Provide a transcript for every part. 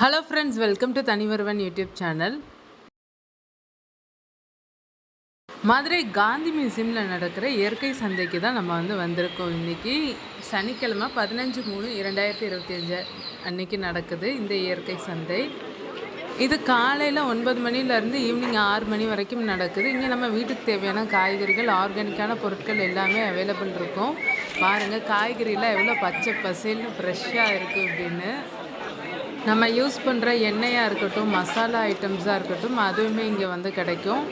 Hello friends welcome to Thanivaruvan YouTube channel Madurai Gandhi மியூசியமில் நடக்கிற இயற்கை சந்தைக்கு தான் நம்ம வந்து வந்திருக்கோம். இன்றைக்கி சனிக்கிழமை பதினஞ்சு மூணு இரண்டாயிரத்தி இருபத்தி அஞ்சு அன்னைக்கு நடக்குது இந்த இயற்கை சந்தை. இது காலையில் ஒன்பது மணிலேருந்து ஈவினிங் ஆறு மணி வரைக்கும் நடக்குது. இங்கே நம்ம வீட்டுக்கு தேவையான காய்கறிகள் ஆர்கானிக்கான பொருட்கள் எல்லாமே அவைலபிள் இருக்கும். பாருங்கள் காய்கறிலாம் எவ்வளோ பச்சை பசேல்னு ஃப்ரெஷ்ஷாக இருக்குது அப்படின்னு நம்ம யூஸ் பண்ணுற எண்ணெயாக இருக்கட்டும் மசாலா ஐட்டம்ஸாக இருக்கட்டும் அதுவுமே இங்கே வந்து கிடைக்கும்.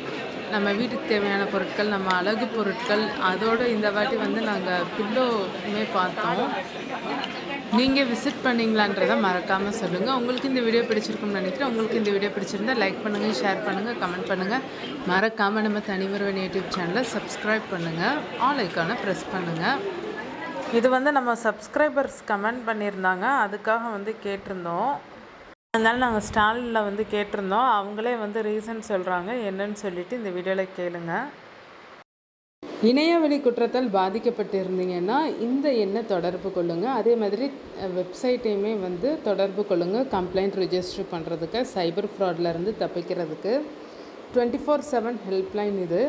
நம்ம வீட்டுக்கு தேவையான பொருட்கள் நம்ம அழகு பொருட்கள் அதோடு இந்த வாட்டி வந்து நாங்கள் பில்லோவுமே பார்த்தோம். நீங்கள் விசிட் பண்ணீங்களான்றதை மறக்காமல் சொல்லுங்கள் உங்களுக்கு இந்த வீடியோ பிடிச்சிருக்கும்னு நினைக்கிறேன். உங்களுக்கு இந்த வீடியோ பிடிச்சிருந்தா லைக் பண்ணுங்கள் ஷேர் பண்ணுங்கள் கமெண்ட் பண்ணுங்கள் மறக்காமல் நம்ம தனிமருவன் யூடியூப் சேனலை சப்ஸ்கிரைப் பண்ணுங்கள் ஆல் ஐக்கானை ப்ரெஸ் பண்ணுங்கள் இது வந்து நம்ம சப்ஸ்கிரைபர்ஸ் கமெண்ட் பண்ணியிருந்தாங்க. அதுக்காக வந்து கேட்டிருந்தோம். அதனால் நாங்கள் ஸ்டாலில் வந்து கேட்டிருந்தோம். அவங்களே வந்து ரீசன் சொல்கிறாங்க என்னன்னு சொல்லிட்டு இந்த வீடியோவில் கேளுங்க. இணையவழி குற்றத்தால் பாதிக்கப்பட்டிருந்தீங்கன்னா இந்த எண்ணை தொடர்பு கொள்ளுங்கள் அதே மாதிரி வெப்சைட்டையுமே வந்து தொடர்பு கொள்ளுங்கள் கம்ப்ளைண்ட் ரிஜிஸ்டர் பண்ணுறதுக்கு சைபர் ஃப்ராட்லேருந்து தப்பிக்கிறதுக்கு. டுவெண்ட்டி ஃபோர் செவன் ஹெல்ப்லைன் இது.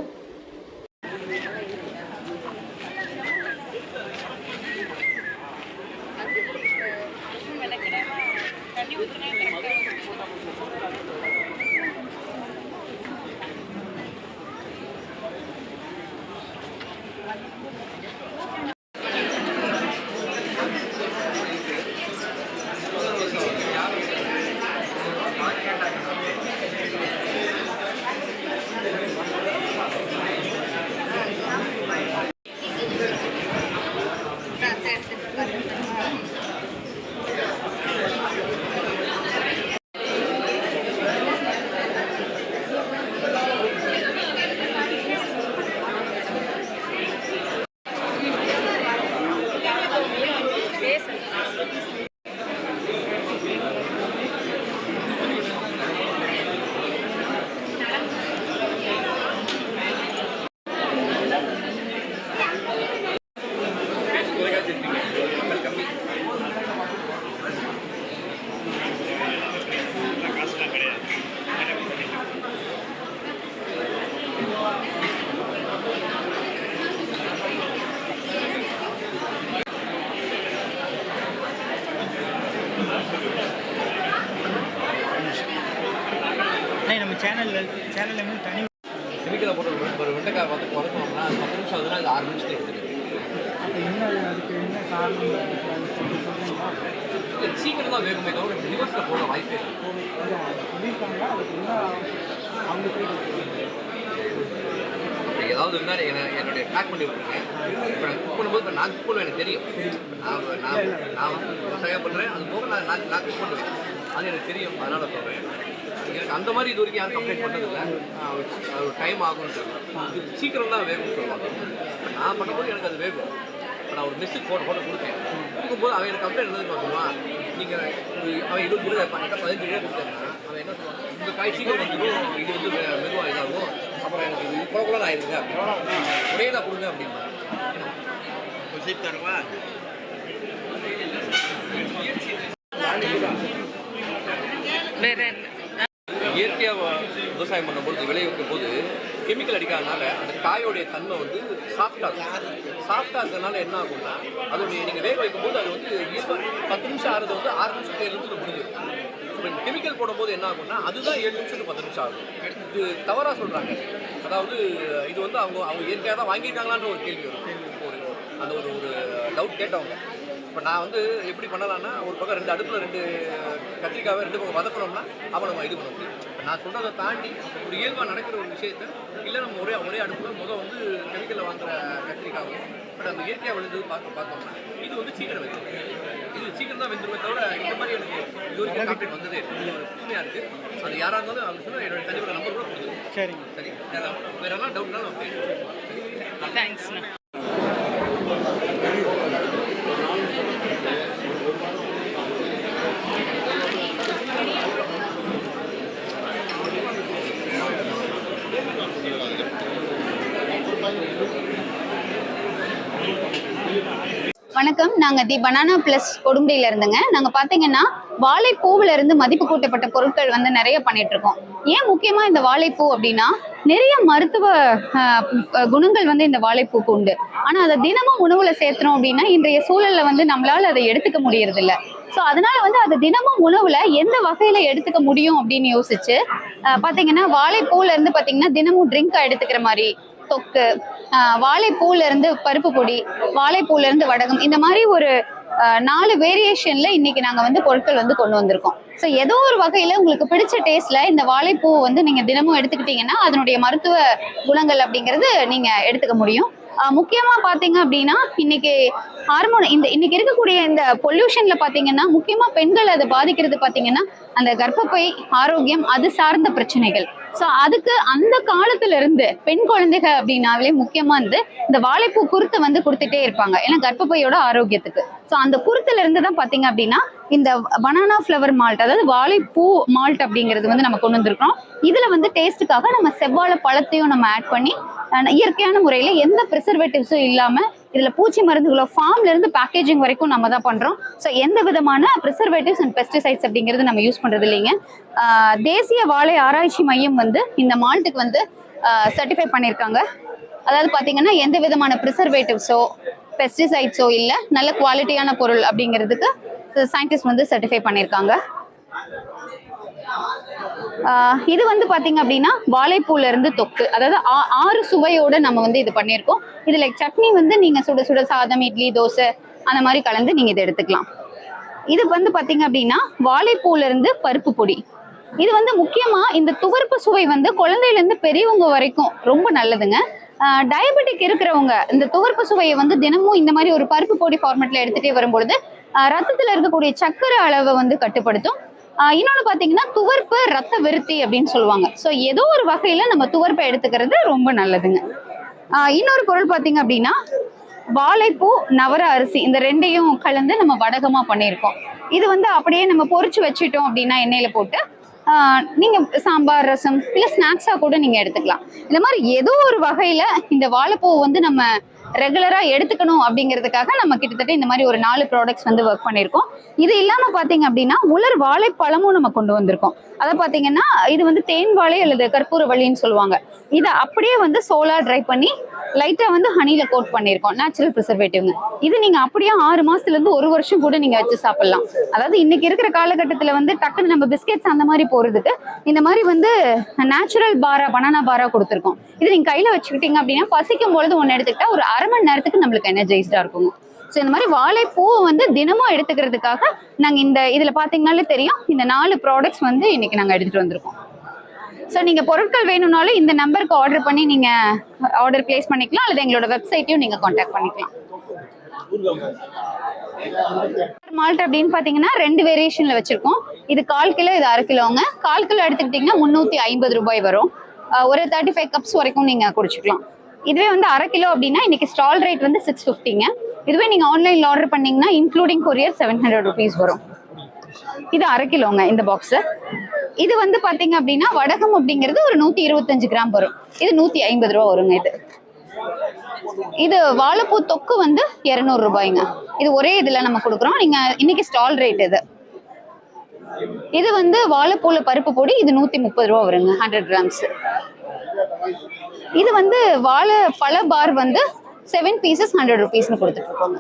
அண்ணே, நம்ம சேனலில் சேனலில் தனி கெமிக்கலை போட்டு ஒரு வெண்டைக்காய் பார்த்து குறைக்கணும்னா பத்து நிமிஷம் ஆகுதுன்னா அது ஆறு நிமிஷத்துக்கு எடுத்துருக்கு என்ன அதுக்கு என்ன காரணம் சீக்கிரம் தான் வேகுமே தவிர ரிவர்ஸில் போக வாய்ப்பே சொல்லியிருக்காங்க. அதுக்கு என்ன அவங்க சைடு இப்போ ஏதாவது இருந்தால் என்ன என்னுடைய ட்ராக் பண்ணி விட்டுருங்க. இப்போ நான் குக் பண்ணும்போது இப்போ நான் குக் பண்ணுவேன் எனக்கு தெரியும். நான் நான் நான் விவசாயம் பண்ணுறேன் அது போக நான் நான் நான் குக் பண்ணுவேன். அது எனக்கு தெரியும். அதனால் சொல்கிறேன் எனக்கு அந்த மாதிரி இது வரைக்கும் யாரும் கம்ப்ளைண்ட் பண்ணதில்லை. டைம் ஆகும்னு சொல்லுவேன். சீக்கிரம் தான் வேகும்னு சொல்லுவாங்க. நான் பண்ணும்போது எனக்கு அது வேகும். இப்போ நான் ஒரு மெஸ்ஸுக்கு ஃபோட்டோ ஃபோட்டோ கொடுத்தேன். கொடுக்கும்போது அவன் எனக்கு கம்ப்ளைண்ட் என்னது சொல்லுவான் நீங்கள் அவன் இருபது கிலோ என்கிட்ட பதினஞ்சு கிலோ கொடுத்தாங்கன்னா அவன் என்ன சொல்லுவான் உங்கள் காய் சீக்கிரம் வந்துடும் இது வந்து மெ- மெதுவா இதாகும். அப்புறம் எனக்கு இது குழன்னு ஆயிடுங்க அப்படின்னு. ஒரே தான் கொடுங்க அப்படின்னா சீட் தரவா? இயற்கையாக விவசாயம் பண்ணும்போது விளைவிக்கும் போது கெமிக்கல் அடிக்காதனால அந்த காயோடைய தன்மை வந்து சாஃப்டாக இருக்கும். சாஃப்டாக இருக்கிறதுனால என்ன ஆகும்னா அது நீங்கள் வேக வைக்கும்போது அது வந்து பத்து நிமிஷம் ஆறுறது வந்து ஆறு நிமிஷம் ஏழு நிமிஷம் முடிஞ்சிடும். இப்போ கெமிக்கல் போடும்போது என்ன ஆகும்னா அதுதான் ஏழு நிமிஷத்துக்கு பத்து நிமிஷம் ஆகும். இது தவறாக சொல்கிறாங்க அதாவது இது வந்து அவங்க அவங்க இயற்கையாக தான் வாங்கியிருக்காங்களான்ற ஒரு கேள்வி வரும். ஒரு அந்த ஒரு ஒரு டவுட் கேட்டவங்க. இப்போ நான் வந்து எப்படி பண்ணலாம்னா ஒரு பக்கம் ரெண்டு அடுப்பில் ரெண்டு கத்திரிக்காவை ரெண்டு பக்கம் வதக்கணும்னா அப்போ நம்ம இது பண்ண முடியும். இப்ப நான் சொல்கிறத தாண்டி ஒரு இயல்பாக நடக்கிற ஒரு விஷயத்த இல்லை நம்ம ஒரே ஒரே அடுப்பில் முதல் வந்து கெமிக்கலில் வாங்குற கத்திரிக்காவும் பட் அந்த இயற்கையாக விழுந்தது பார்க்க பார்த்தோம்னா இது வந்து சீக்கிரம் வெந்துடும் இது சீக்கிரம் தான் வெந்துருமே தவிர இந்த மாதிரி எனக்கு இது வரைக்கும் காப்பீட் வந்ததே. இது ஒரு புதுமையாக இருக்குது அது யாராக இருந்தாலும் அவங்க சொன்னால் என்னோட தனிப்பட்ட நம்பர் கூட கொடுத்துருவோம். சரிங்க. சரி வேற வேற எல்லாம் டவுட்னாலும் நம்ம வணக்கம். நாங்கள் தி பனானா ப்ளஸ் கொடுமுடியில இருந்துங்க. நாங்கள் பார்த்தீங்கன்னா வாழைப்பூவில் இருந்து மதிப்பு கூட்டப்பட்ட பொருட்கள் வந்து நிறைய பண்ணிட்டு இருக்கோம். ஏன் முக்கியமா இந்த வாழைப்பூ அப்படின்னா நிறைய மருத்துவ குணங்கள் வந்து இந்த வாழைப்பூக்கு உண்டு. ஆனா அதை தினமும் உணவுல சேர்த்துறோம் அப்படின்னா இன்றைய சூழல்ல வந்து நம்மளால அதை எடுத்துக்க முடியறது இல்ல ஸோ அதனால வந்து அது தினமும் உணவுல எந்த வகையில எடுத்துக்க முடியும் அப்படின்னு யோசிச்சு பார்த்தீங்கன்னா பாத்தீங்கன்னா வாழைப்பூல இருந்து பாத்தீங்கன்னா தினமும் ட்ரிங்க் எடுத்துக்கிற மாதிரி தொக்கு வாழைப்பூலேருந்து வாழைப்பூல இருந்து பருப்பு பொடி வாழைப்பூல இருந்து வடகம் இந்த மாதிரி ஒரு நாலு வேரியேஷன்ல இன்னைக்கு நாங்க வந்து பொருட்கள் வந்து கொண்டு வந்திருக்கோம். ஸோ ஏதோ ஒரு வகையில உங்களுக்கு பிடிச்ச டேஸ்ட்ல இந்த வாழைப்பூ வந்து நீங்க தினமும் எடுத்துக்கிட்டீங்கன்னா அதனுடைய மருத்துவ குணங்கள் அப்படிங்கிறது நீங்க எடுத்துக்க முடியும். முக்கியமா பாத்தீங்க அப்படின்னா இன்னைக்கு ஹார்மோன் இந்த இன்னைக்கு இருக்கக்கூடிய இந்த பொல்யூஷன்ல பாத்தீங்கன்னா முக்கியமா பெண்கள் அதை பாதிக்கிறது பாத்தீங்கன்னா அந்த கர்ப்பப்பை ஆரோக்கியம் அது சார்ந்த பிரச்சனைகள். ஸோ அதுக்கு அந்த காலத்துல இருந்து பெண் குழந்தைகள் அப்படின்னாவே முக்கியமா வந்து இந்த வாழைப்பூ குருத்தை வந்து கொடுத்துட்டே இருப்பாங்க. ஏன்னா கர்ப்பப்பையோட ஆரோக்கியத்துக்கு. ஸோ அந்த குருத்துல இருந்து தான் பாத்தீங்க அப்படின்னா இந்த பனானா ஃப்ளவர் மால்ட் அதாவது வாழைப்பூ மால்ட் அப்படிங்கிறது வந்து நம்ம கொண்டு வந்திருக்கிறோம். இதில் வந்து டேஸ்ட்டுக்காக நம்ம செவ்வாழை பழத்தையும் நம்ம ஆட் பண்ணி இயற்கையான முறையில் எந்த ப்ரிசர்வேட்டிவ்ஸும் இல்லாமல் இதில் பூச்சி மருந்துகளோ ஃபார்ம்லேருந்து பேக்கேஜிங் வரைக்கும் நம்ம தான் பண்ணுறோம் ஸோ எந்த விதமான ப்ரிசர்வேட்டிவ்ஸ் அண்ட் பெஸ்டிசைட்ஸ் அப்படிங்கிறது நம்ம யூஸ் பண்ணுறது இல்லைங்க. தேசிய வாழை ஆராய்ச்சி மையம் வந்து இந்த மால்ட்டுக்கு வந்து சர்டிஃபை பண்ணியிருக்காங்க. அதாவது பார்த்தீங்கன்னா எந்த விதமான ப்ரிசர்வேட்டிவ்ஸோ பெஸ்டிசைட்ஸோ இல்லை நல்ல குவாலிட்டியான பொருள் அப்படிங்கிறதுக்கு சயின்டிஸ்ட் வந்து சர்டிஃபை பண்ணியிருக்காங்க இது வந்து பார்த்தீங்க அப்படின்னா வாழைப்பூல இருந்து தொக்கு. அதாவது ஆ- ஆறு சுவையோடு நம்ம வந்து இது பண்ணியிருக்கோம் இதில் சட்னி வந்து நீங்கள் சுட சுட சாதம் இட்லி தோசை அந்த மாதிரி கலந்து நீங்கள் இதை எடுத்துக்கலாம். இது வந்து பார்த்தீங்க அப்படின்னா வாழைப்பூல இருந்து பருப்பு பொடி. இது வந்து முக்கியமாக இந்த துவர்ப்பு சுவை வந்து குழந்தையிலேருந்து பெரியவங்க வரைக்கும் ரொம்ப நல்லதுங்க. டயபெட்டிக் இருக்கிறவங்க இந்த துவர்ப்பு சுவையை வந்து தினமும் இந்த மாதிரி ஒரு பருப்பு பொடி ஃபார்மேட்டில் எடுத்துகிட்டே வரும்பொழுது ரத்தத்தில் இருக்கக்கூடிய சர்க்கரை அளவை வந்து கட்டுப்படுத்தும். இன்னொன்று பார்த்தீங்கன்னா துவர்ப்பு ரத்த விருத்தி அப்படின்னு சொல்லுவாங்க. ஸோ ஏதோ ஒரு வகையில் நம்ம துவர்ப்பை எடுத்துக்கிறது ரொம்ப நல்லதுங்க. இன்னொரு பொருள் பார்த்தீங்க அப்படின்னா வாழைப்பூ நவர அரிசி இந்த ரெண்டையும் கலந்து நம்ம வடகமாக பண்ணியிருக்கோம். இது வந்து அப்படியே நம்ம பொறிச்சு வச்சுட்டோம் அப்படின்னா எண்ணெயில் போட்டு நீங்கள் சாம்பார் ரசம் இல்லை ஸ்நாக்ஸாக கூட நீங்கள் எடுத்துக்கலாம். இந்த மாதிரி ஏதோ ஒரு வகையில் இந்த வாழைப்பூ வந்து நம்ம ரெகுலராக எடுத்துக்கணும் அப்படிங்கிறதுக்காக நம்ம கிட்டத்தட்ட இந்த மாதிரி ஒரு நாலு ப்ராடக்ட்ஸ் வந்து ஒர்க் பண்ணியிருக்கோம். இது இல்லாமல் பார்த்தீங்க அப்படின்னா உலர் வாழைப்பழமும் நம்ம கொண்டு வந்திருக்கோம். அதை பார்த்தீங்கன்னா இது வந்து தேன் வாழை அல்லது கற்பூர வழின்னு சொல்லுவாங்க. இதை அப்படியே வந்து சோலார் ட்ரை பண்ணி லைட்டாக வந்து ஹனியில் கோட் பண்ணியிருக்கோம். நேச்சுரல் ப்ரிசர்வேட்டிவ்ங்க இது நீங்கள் அப்படியே ஆறு மாசத்துல இருந்து ஒரு வருஷம் கூட நீங்கள் வச்சு சாப்பிட்லாம். அதாவது இன்னைக்கு இருக்கிற காலகட்டத்தில் வந்து டக்குன்னு நம்ம பிஸ்கெட்ஸ் அந்த மாதிரி போகிறதுக்கு இந்த மாதிரி வந்து நேச்சுரல் பாரா பனானா பாரா கொடுத்துருக்கோம். இது நீங்கள் கையில் வச்சுக்கிட்டீங்க அப்படின்னா பசிக்கும் பொழுது ஒன்று எடுத்துக்கிட்டா ஒரு அரை மணி நேரத்துக்கு நம்மளுக்கு எனர்ஜைஸ்டாக இருக்குங்க. ஸோ இந்த மாதிரி வாழைப்பூவை வந்து தினமும் எடுத்துக்கிறதுக்காக நாங்கள் இந்த இதில் பார்த்தீங்கனாலே தெரியும் இந்த நாலு ப்ராடக்ட்ஸ் வந்து இன்னைக்கு நாங்கள் எடுத்துகிட்டு வந்திருக்கோம். ஸோ நீங்கள் பொருட்கள் வேணும்னாலும் இந்த நம்பருக்கு ஆர்டர் பண்ணி நீங்கள் ஆர்டர் பிளேஸ் பண்ணிக்கலாம் அல்லது எங்களோட வெப்சைட்டையும் நீங்கள் காண்டாக்ட் பண்ணிக்கலாம். மால்ட் அப்படின்னு பார்த்தீங்கன்னா ரெண்டு வேரியேஷனில் வச்சுருக்கோம். இது கால் கிலோ இது அரை கிலோங்க. கால் கிலோ எடுத்துக்கிட்டிங்கன்னா முந்நூற்றி ஐம்பது ரூபாய் வரும். ஒரு தேர்ட்டி ஃபைவ் கப்ஸ் வரைக்கும் நீங்கள் குடிச்சிக்கலாம். இதுவே வந்து அரை கிலோ அப்படின்னா இன்னைக்கு ஸ்டால் ரேட் வந்து சிக்ஸ் ஃபிஃப்டிங்க இதுவே நீங்க ஆன்லைன்ல ஆர்டர் பண்ணீங்கன்னா including courier seven hundred rupees வரும். இது அரை கிலோங்க இந்த பாக்ஸ் இது வந்து பாத்தீங்க அப்படின்னா வடகம் அப்படிங்கிறது ஒரு நூத்தி இருபத்தஞ்சு கிராம் வரும். இது நூத்தி ஐம்பது ரூபா வருங்க இது. இது வாழைப்பூ தொக்கு வந்து இருநூறு ரூபாய்ங்க. இது ஒரே இதுல நம்ம கொடுக்குறோம். நீங்க இன்னைக்கு ஸ்டால் ரேட் இது. இது வந்து வாழைப்பூல பருப்பு பொடி இது நூத்தி முப்பது ரூபா வருங்க ஹண்ட்ரட் கிராம்ஸ் இது வந்து வாழை பல பார் வந்து செவன் பீசஸ் ஹண்ட்ரட் ருபீஸ்னு கொடுத்துட்டு இருக்கோங்க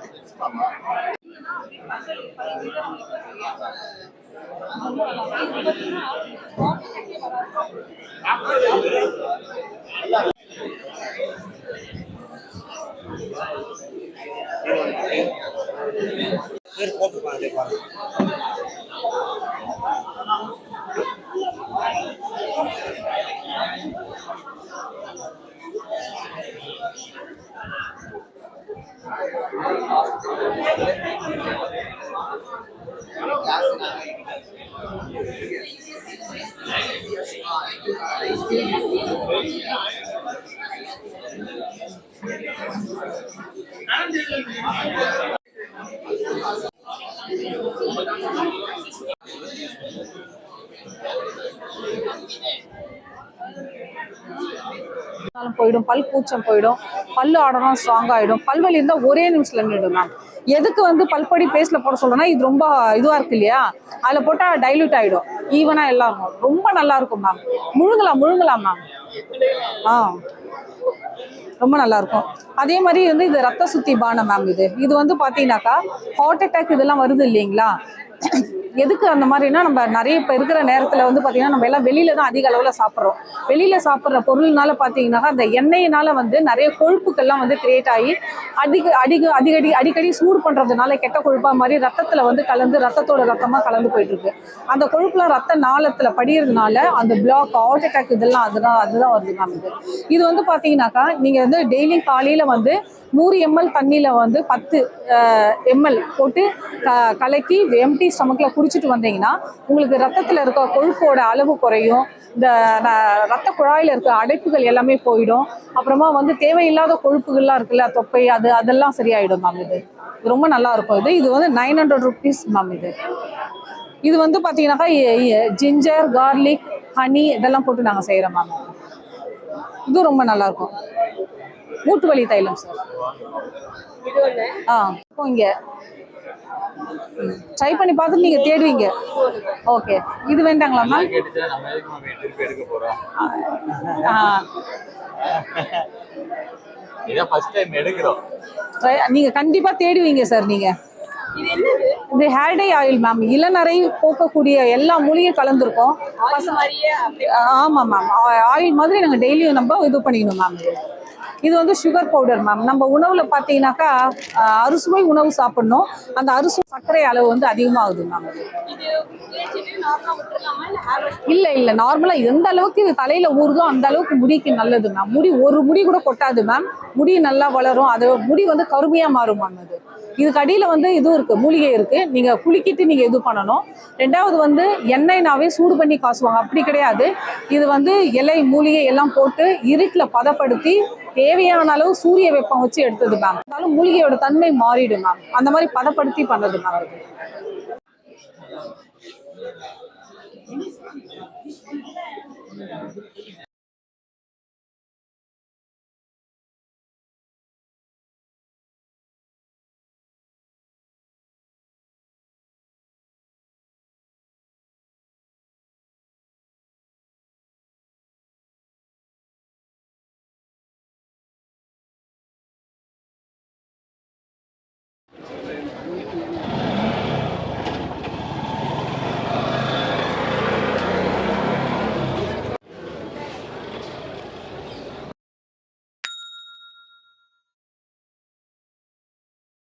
போயிடும் பல் கூச்சம் போயிடும் பல் ஆடலாம் ஸ்ட்ராங் ஆகிடும் பல்வலி இருந்தால் ஒரே நிமிஷத்தில் நின்றுடும் மேம் எதுக்கு வந்து பல்படி பேஸ்ல போட சொல்கிறோன்னா இது ரொம்ப இதுவா இருக்கு இல்லையா? அதுல போட்டா டைல்யூட் ஆயிடும். ஈவனா எல்லாம் ரொம்ப நல்லா இருக்கும் மேம் முழுங்கலாம் முழுங்கலாம் மேம் ஆ. ரொம்ப நல்லா இருக்கும். அதே மாதிரி வந்து இது ரத்த சுத்தி பானம் மேம் இது. இது வந்து பார்த்தீங்கன்னாக்கா ஹார்ட் அட்டாக் இதெல்லாம் வருது இல்லைங்களா? எதுக்கு அந்த மாதிரினா நம்ம நிறைய இப்போ இருக்கிற நேரத்தில் வந்து பார்த்தீங்கன்னா நம்ம எல்லாம் வெளியில தான் அதிக அளவில் சாப்பிட்றோம். வெளியில் சாப்பிட்ற பொருள்னால பார்த்தீங்கன்னாக்கா அந்த எண்ணெயினால வந்து நிறைய கொழுப்புக்கள்லாம் வந்து கிரியேட் ஆகி அதிக அதிக அடிக்கடி அடிக்கடி சூடு பண்ணுறதுனால கெட்ட கொழுப்பாக மாதிரி ரத்தத்தில் வந்து கலந்து ரத்தத்தோட ரத்தமாக கலந்து போயிட்டுருக்கு. அந்த கொழுப்புலாம் ரத்த நாளத்தில் படிகிறதுனால அந்த பிளாக் ஹார்ட் அட்டாக் இதெல்லாம் அதுதான் அதுதான் வருது நமக்கு இது இது வந்து பார்த்தீங்கன்னாக்கா நீங்கள் வந்து டெய்லி காலையில் வந்து நூறு எம்எல் தண்ணியில் வந்து பத்து எம்எல் போட்டு க கலக்கி எம்டி ஸ்டமக்கில் குடிச்சிட்டு வந்தீங்கன்னா உங்களுக்கு ரத்தத்தில் இருக்க கொழுப்போட அளவு குறையும். இந்த ரத்த குழாயில் இருக்க அடைப்புகள் எல்லாமே போயிடும். அப்புறமா வந்து தேவையில்லாத கொழுப்புகள்லாம் இருக்குல்ல தொப்பை அது அதெல்லாம் சரியாயிடும் மேம் இது. இது ரொம்ப நல்லா இருக்கும் இது. இது வந்து நைன் ஹண்ட்ரட் ருபீஸ் மேம் இது. இது வந்து பார்த்தீங்கன்னாக்கா ஜிஞ்சர் கார்லிக் ஹனி இதெல்லாம் போட்டு நாங்கள் செய்கிறோம் மேம் இது ரொம்ப நல்லாயிருக்கும் மூட்டு வலி தைலம் சார் ஆ இப்போ இங்க. ட்ரை பண்ணி பார்த்துட்டு நீங்க தேடுவீங்க. ஓகே இது வேண்டாங்களா மேம் இதான் ஃபர்ஸ்ட் டைம் எடுக்கிறோம். நீங்க கண்டிப்பா தேடுவீங்க சார் நீங்க. இது ஹேர் டை ஆயில் மேம் இளநரை போக்கக்கூடிய எல்லா மூலிகையும் கலந்துருக்கும். ஆமாம் மேம் ஆயில் மாதிரி நாங்கள் டெய்லியும் நம்ம இது பண்ணிக்கணும் மேம் இது வந்து சுகர் பவுடர் மேம் நம்ம உணவில் பார்த்தீங்கன்னாக்கா அறுசுவை உணவு சாப்பிடணும். அந்த அறுசுவை சர்க்கரை அளவு வந்து அதிகமாகுது மேம் இல்லை இல்லை. நார்மலாக எந்த அளவுக்கு இது தலையில் ஊறுதோ அந்த அளவுக்கு முடிக்கு நல்லது மேம் முடி ஒரு முடி கூட கொட்டாது மேம் முடி நல்லா வளரும். அது முடி வந்து கருமையாக மாறும் மேம் அது. இதுக்கு அடியில் வந்து இதுவும் இருக்குது மூலிகை இருக்குது நீங்கள் குளிக்கிட்டு நீங்கள் இது பண்ணணும். ரெண்டாவது வந்து எண்ணெய்னாவே சூடு பண்ணி காசுவாங்க. அப்படி கிடையாது. இது வந்து இலை மூலிகை எல்லாம் போட்டு இருட்டில் பதப்படுத்தி தேவையான அளவு சூரிய வெப்பம் வச்சு எடுத்தது மேம் இருந்தாலும் மூலிகையோட தன்மை மாறிடும் மேம் அந்த மாதிரி பதப்படுத்தி பண்றது மேம் அது